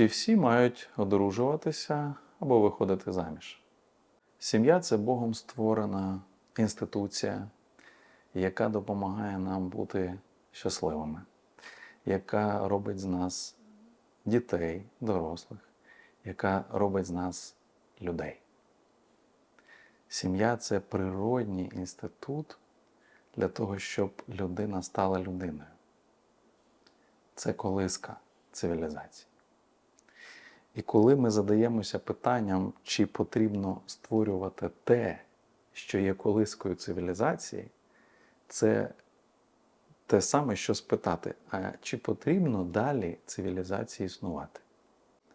Чи всі мають одружуватися або виходити заміж? Сім'я це Богом створена інституція, яка допомагає нам бути щасливими, яка робить з нас дітей, дорослих, яка робить з нас людей. Сім'я це природній інститут для того, щоб людина стала людиною. Це колиска цивілізації. І коли ми задаємося питанням, чи потрібно створювати те, що є колискою цивілізації, це те саме, що спитати, а чи потрібно далі цивілізації існувати?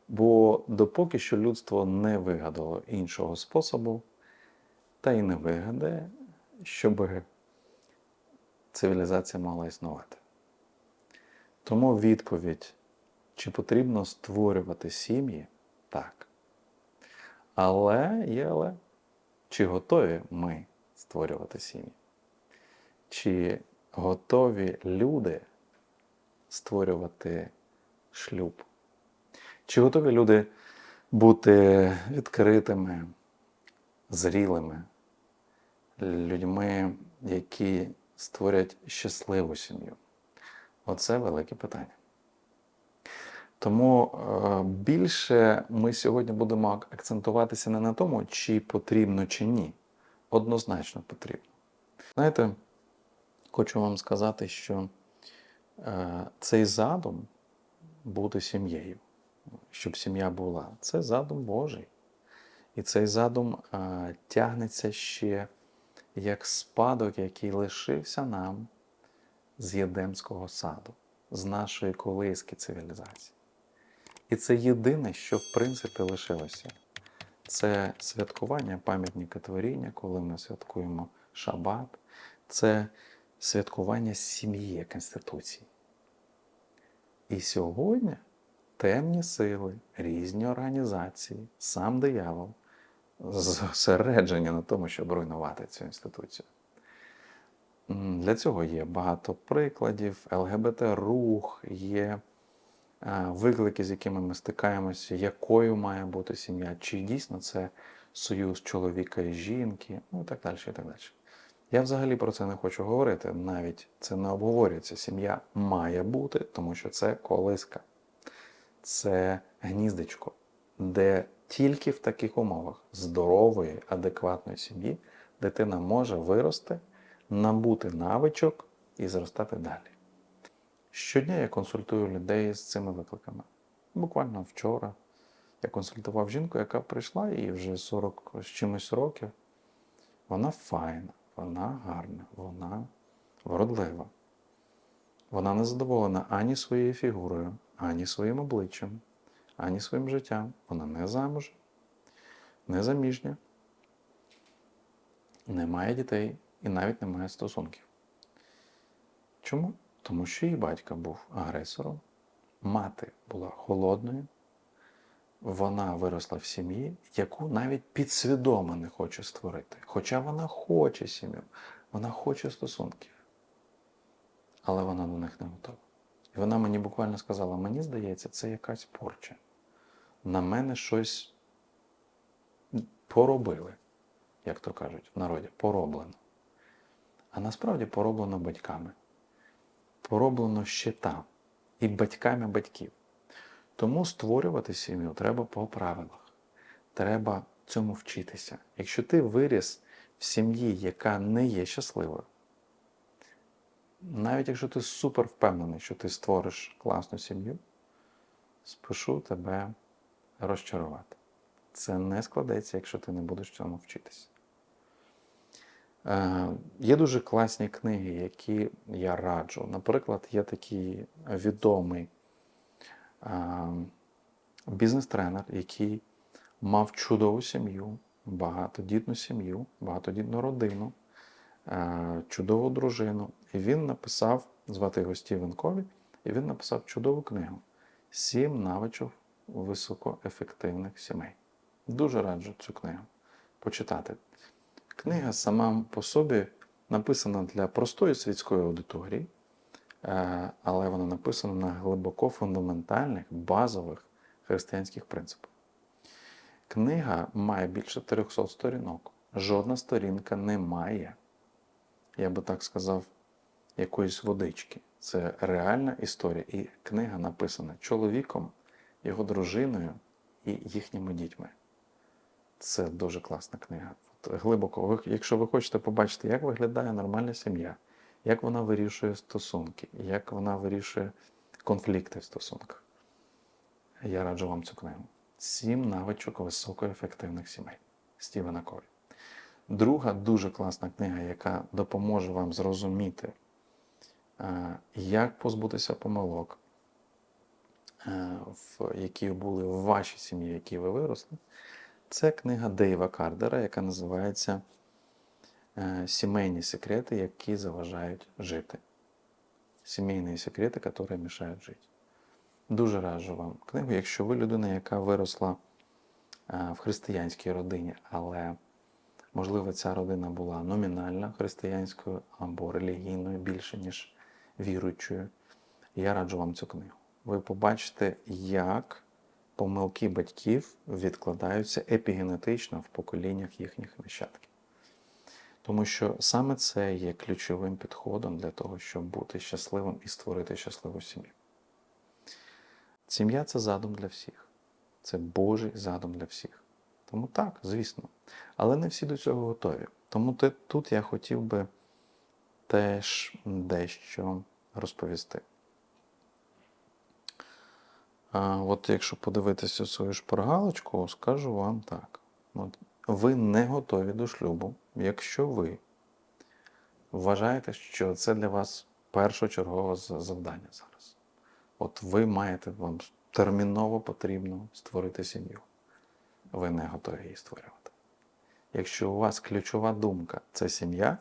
Бо допоки що людство не вигадало іншого способу, та й не вигадає, щоб цивілізація мала існувати. Тому відповідь, чи потрібно створювати сім'ї? Так. Але є але, чи готові ми створювати сім'ї? Чи готові люди створювати шлюб? Чи готові люди бути відкритими, зрілими, людьми, які створять щасливу сім'ю? Оце велике питання. Тому е, більше ми сьогодні будемо акцентуватися не на тому, чи потрібно, чи ні. Однозначно потрібно. Знаєте, хочу вам сказати, що е, цей задум бути сім'єю, щоб сім'я була, це задум Божий. І цей задум е, тягнеться ще як спадок, який лишився нам з Єдемського саду, з нашої колиски цивілізації. І це єдине, що в принципі лишилося. Це святкування пам'ятника творіння, коли ми святкуємо Шабат, це святкування сім'ї як інституції. І сьогодні темні сили, різні організації, сам диявол зосереджені на тому, щоб руйнувати цю інституцію. Для цього є багато прикладів, ЛГБТ-рух, є виклики, з якими ми стикаємося, якою має бути сім'я, чи дійсно це союз чоловіка і жінки, ну і так далі. і так далі. Я взагалі про це не хочу говорити, навіть це не обговорюється. Сім'я має бути, тому що це колиска, це гніздечко, де тільки в таких умовах здорової, адекватної сім'ї дитина може вирости, набути навичок і зростати далі. Щодня я консультую людей з цими викликами. Буквально вчора я консультував жінку, яка прийшла і вже 40 з чимось років. Вона файна, вона гарна, вона вродлива. Вона не задоволена ані своєю фігурою, ані своїм обличчям, ані своїм життям. Вона не замужем, не заміжня, не має дітей і навіть не має стосунків. Чому? Тому що її батько був агресором, мати була холодною, вона виросла в сім'ї, яку навіть підсвідомо не хоче створити. Хоча вона хоче сім'ю, вона хоче стосунків, але вона до них не готова. І вона мені буквально сказала: мені здається, це якась порча. На мене щось поробили, як то кажуть в народі, пороблено. А насправді пороблено батьками. Пороблено ще там і батьками батьків. Тому створювати сім'ю треба по правилах. Треба цьому вчитися. Якщо ти виріс в сім'ї, яка не є щасливою, навіть якщо ти супер впевнений, що ти створиш класну сім'ю, спішу тебе розчарувати. Це не складеться, якщо ти не будеш цьому вчитися. Е, Є дуже класні книги, які я раджу. Наприклад, є такий відомий е, бізнес-тренер, який мав чудову сім'ю, багатодітну сім'ю, багатодітну родину, е, чудову дружину. І він написав, звати його Стівен Кові, і він написав чудову книгу Сім навичок високоефективних сімей. Дуже раджу цю книгу почитати. Книга сама по собі написана для простої світської аудиторії, е, але вона написана на глибоко фундаментальних, базових християнських принципів. Книга має більше 300 сторінок. Жодна сторінка не має, я би так сказав, якоїсь водички. Це реальна історія. І книга написана чоловіком, його дружиною і їхніми дітьми. Це дуже класна книга. Глибоко, якщо ви хочете побачити, як виглядає нормальна сім'я, як вона вирішує стосунки, як вона вирішує конфлікти в стосунках, я раджу вам цю книгу. Сім навичок високоефективних сімей Стівена Кові. Друга дуже класна книга, яка допоможе вам зрозуміти, е, як позбутися помилок, е, які були в вашій сім'ї, в якій ви виросли. Це книга Дейва Кардера, яка називається е, Сімейні секрети, які заважають жити. Сімейні секрети, які мішають жити. Дуже раджу вам книгу, якщо ви людина, яка виросла е, в християнській родині, але можливо ця родина була номінально християнською або релігійною більше, ніж віруючою. Я раджу вам цю книгу. Ви побачите, як помилки батьків відкладаються епігенетично в поколіннях їхніх нащадків. Тому що саме це є ключовим підходом для того, щоб бути щасливим і створити щасливу сім'ю. Сім'я це задум для всіх. Це Божий задум для всіх. Тому так, звісно. Але не всі до цього готові. Тому тут я хотів би теж дещо розповісти. А, от якщо подивитися свою шпаргалочку, скажу вам так. От, ви не готові до шлюбу, якщо ви вважаєте, що це для вас першочергове завдання зараз. От ви маєте вам терміново потрібно створити сім'ю. Ви не готові її створювати. Якщо у вас ключова думка це сім'я,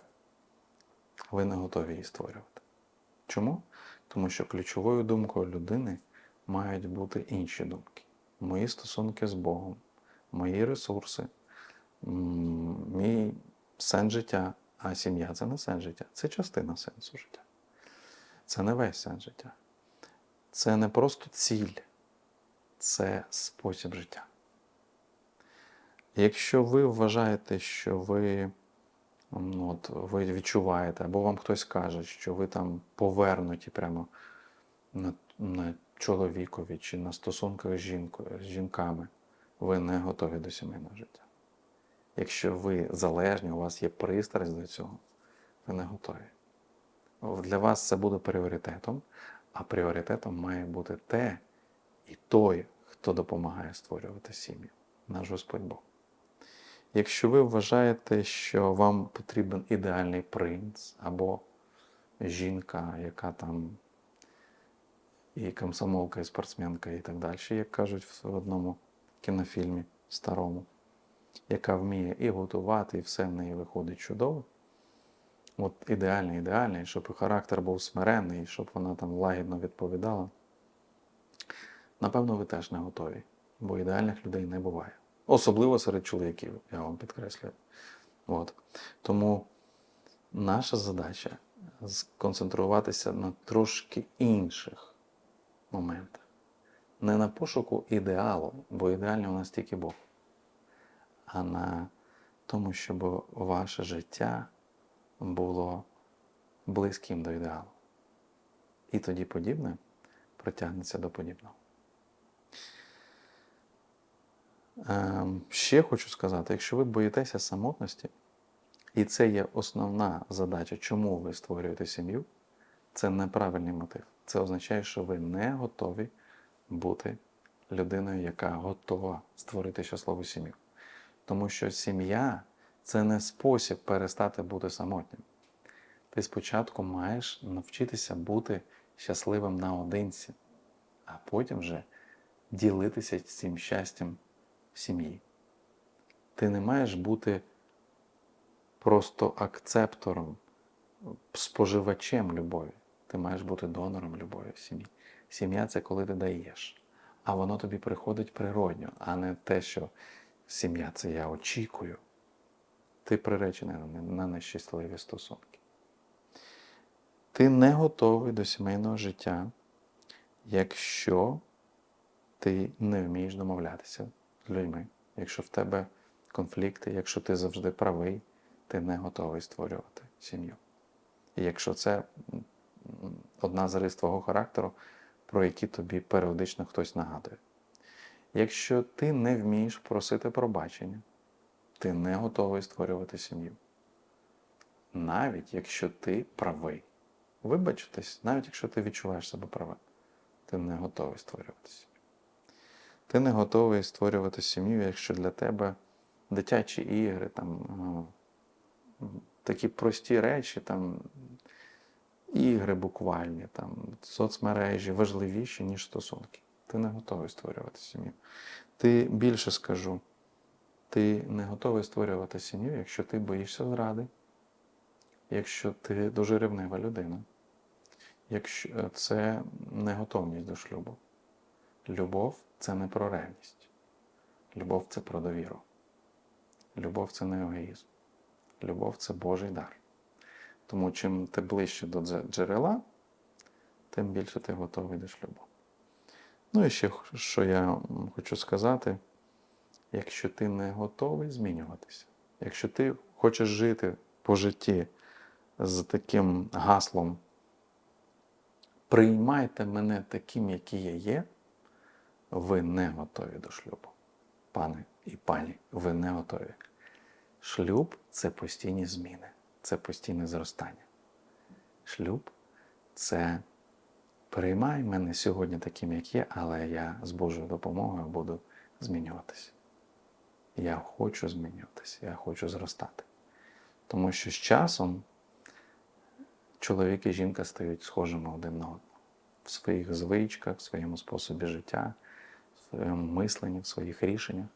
ви не готові її створювати. Чому? Тому що ключовою думкою людини мають бути інші думки. Мої стосунки з Богом, мої ресурси, мій сенс життя. А сім'я це не сенс життя, це частина сенсу життя. Це не весь сенс життя. Це не просто ціль, це спосіб життя. Якщо ви вважаєте, що ви, ну, от, ви відчуваєте, або вам хтось каже, що ви там повернуті прямо на, на чоловікові чи на стосунках з жінкою, з жінками, ви не готові до сімейного життя. Якщо ви залежні, у вас є пристрасть до цього, ви не готові. Для вас це буде пріоритетом, а пріоритетом має бути те і той, хто допомагає створювати сім'ю, наш Господь Бог. Якщо ви вважаєте, що вам потрібен ідеальний принц або жінка, яка там і комсомолка, і спортсменка, і так далі, як кажуть в одному кінофільмі старому, яка вміє і готувати, і все в неї виходить чудово. От ідеальний, ідеальний, щоб характер був смиренний, щоб вона там лагідно відповідала. Напевно, ви теж не готові, бо ідеальних людей не буває. Особливо серед чоловіків, я вам підкреслюю. От. Тому наша задача сконцентруватися на трошки інших моментах. Не на пошуку ідеалу, бо ідеальний у нас тільки Бог, а на тому, щоб ваше життя було близьким до ідеалу. І тоді подібне притягнеться до подібного. Ем, Ще хочу сказати, якщо ви боїтеся самотності, і це є основна задача, чому ви створюєте сім'ю, це неправильний мотив. Це означає, що ви не готові бути людиною, яка готова створити щасливу сім'ю. Тому що сім'я це не спосіб перестати бути самотнім. Ти спочатку маєш навчитися бути щасливим наодинці, а потім вже ділитися цим щастям в сім'ї. Ти не маєш бути просто акцептором, споживачем любові. Ти маєш бути донором любові в сім'ї. Сім'я це коли ти даєш, а воно тобі приходить природньо, а не те, що сім'я це я очікую. Ти приречений на- нещасливі стосунки. Ти не готовий до сімейного життя, якщо ти не вмієш домовлятися з людьми, якщо в тебе конфлікти, якщо ти завжди правий, ти не готовий створювати сім'ю. І якщо це одна з рис твого характеру, про які тобі періодично хтось нагадує. Якщо ти не вмієш просити пробачення, ти не готовий створювати сім'ю. Навіть якщо ти правий. Вибачитись, навіть якщо ти відчуваєш себе правим, ти не готовий створювати сім'ю. Ти не готовий створювати сім'ю, якщо для тебе дитячі ігри, там, е, такі прості речі, там, ігри буквальні, там, соцмережі важливіші, ніж стосунки. Ти не готовий створювати сім'ю. Ти більше скажу, ти не готовий створювати сім'ю, якщо ти боїшся зради, якщо ти дуже ревнива людина, якщо е, це не готовність до шлюбу. Любов це не про ревність. Любов це про довіру. Любов це не егоїзм. Любов це Божий дар. Тому чим ти ближче до джерела, тим більше ти готовий до шлюбу. Ну і ще що я хочу сказати, якщо ти не готовий змінюватися, якщо ти хочеш жити по житті з таким гаслом приймайте мене таким, який я є, ви не готові до шлюбу. Пане і пані, ви не готові. Шлюб це постійні зміни, це постійне зростання. Шлюб це приймай мене сьогодні таким, як є, але я з Божою допомогою буду змінюватися. Я хочу змінюватися, я хочу зростати. Тому що з часом чоловік і жінка стають схожими один на одного в своїх звичках, в своєму способі життя, в своєму мисленні, в своїх рішеннях,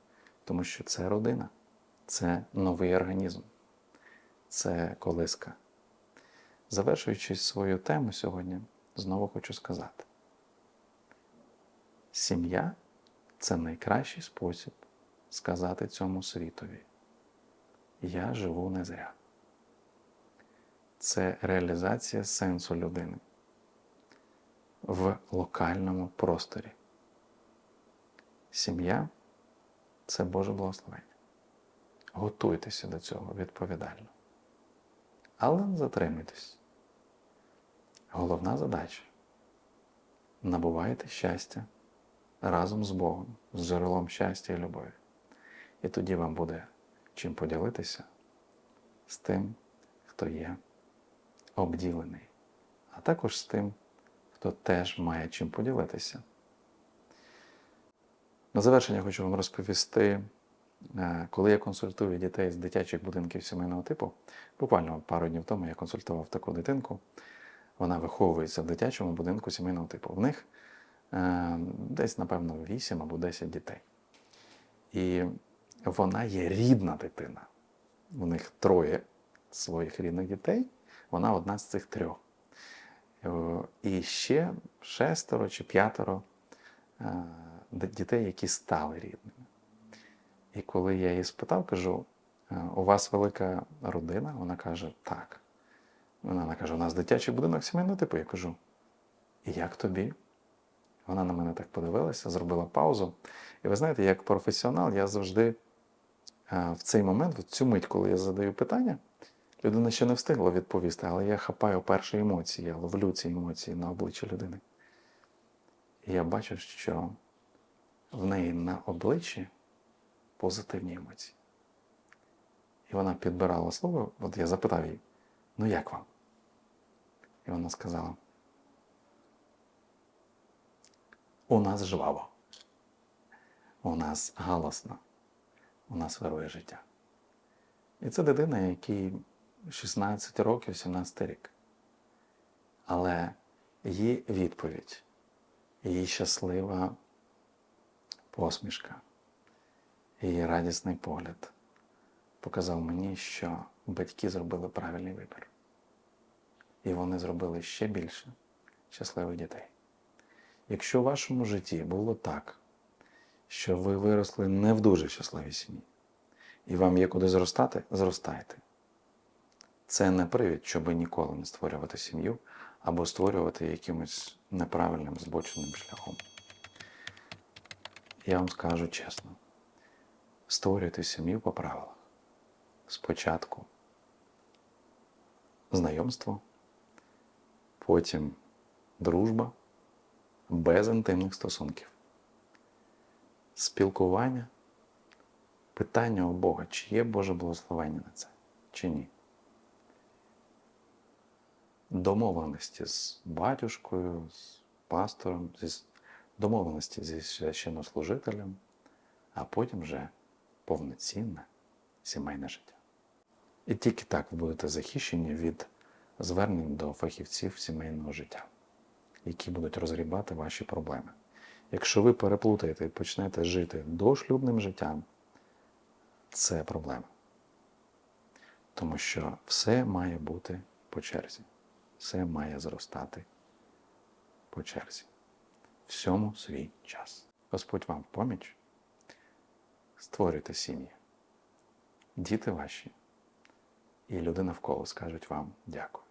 тому що це родина, це новий організм, це колиска. Завершуючи свою тему сьогодні, знову хочу сказати: сім'я це найкращий спосіб сказати цьому світові. Я живу не зря. Це реалізація сенсу людини в локальному просторі. Сім'я це Боже благословення. Готуйтеся до цього відповідально. Але затримуйтесь. Головна задача набувайте щастя разом з Богом, з джерелом щастя і любові. І тоді вам буде чим поділитися з тим, хто є обділений, а також з тим, хто теж має чим поділитися. На завершення хочу вам розповісти, коли я консультую дітей з дитячих будинків сімейного типу, буквально пару днів тому я консультував таку дитинку. Вона виховується в дитячому будинку сімейного типу. В них е, десь, напевно, 8 або 10 дітей. І вона є рідна дитина. У них троє своїх рідних дітей, вона одна з цих трьох. Е, І ще шестеро чи п'ятеро е, дітей, які стали рідними. І коли я її спитав, кажу: «Е, у вас велика родина? Вона каже, так. Вона каже, у нас дитячий будинок сімейного типу. Я кажу, і як тобі? Вона на мене так подивилася, зробила паузу. І ви знаєте, як професіонал, я завжди е, в цей момент, в цю мить, коли я задаю питання, людина ще не встигла відповісти, але я хапаю перші емоції, я ловлю ці емоції на обличчі людини. І я бачу, що в неї на обличчі позитивні емоції. І вона підбирала слово, от я запитав її, ну як вам? І вона сказала: У нас жваво, у нас галасно, у нас вирує життя. І це дитина, якій 16 років, 17 рік. Але її відповідь, її щаслива посмішка, її радісний погляд показав мені, що батьки зробили правильний вибір. І вони зробили ще більше щасливих дітей. Якщо в вашому житті було так, що ви виросли не в дуже щасливій сім'ї, і вам є куди зростати, зростайте. Це не привід, щоб ніколи не створювати сім'ю або створювати якимось неправильним збоченим шляхом. Я вам скажу чесно: створюйте сім'ю по правилах. Спочатку знайомство, потім дружба без інтимних стосунків, спілкування, питання у Бога, чи є Боже благословення на це, чи ні. Домовленості з батюшкою, з пастором, домовленості зі священнослужителем, а потім вже повноцінне сімейне життя. І тільки так ви будете захищені від звернень до фахівців сімейного життя, які будуть розгрібати ваші проблеми. Якщо ви переплутаєте і почнете жити дошлюбним життям, це проблема. Тому що все має бути по черзі, все має зростати по черзі. Всьому свій час. Господь вам в поміч. Створюйте сім'ї. Діти ваші і люди навколо скажуть вам дякую.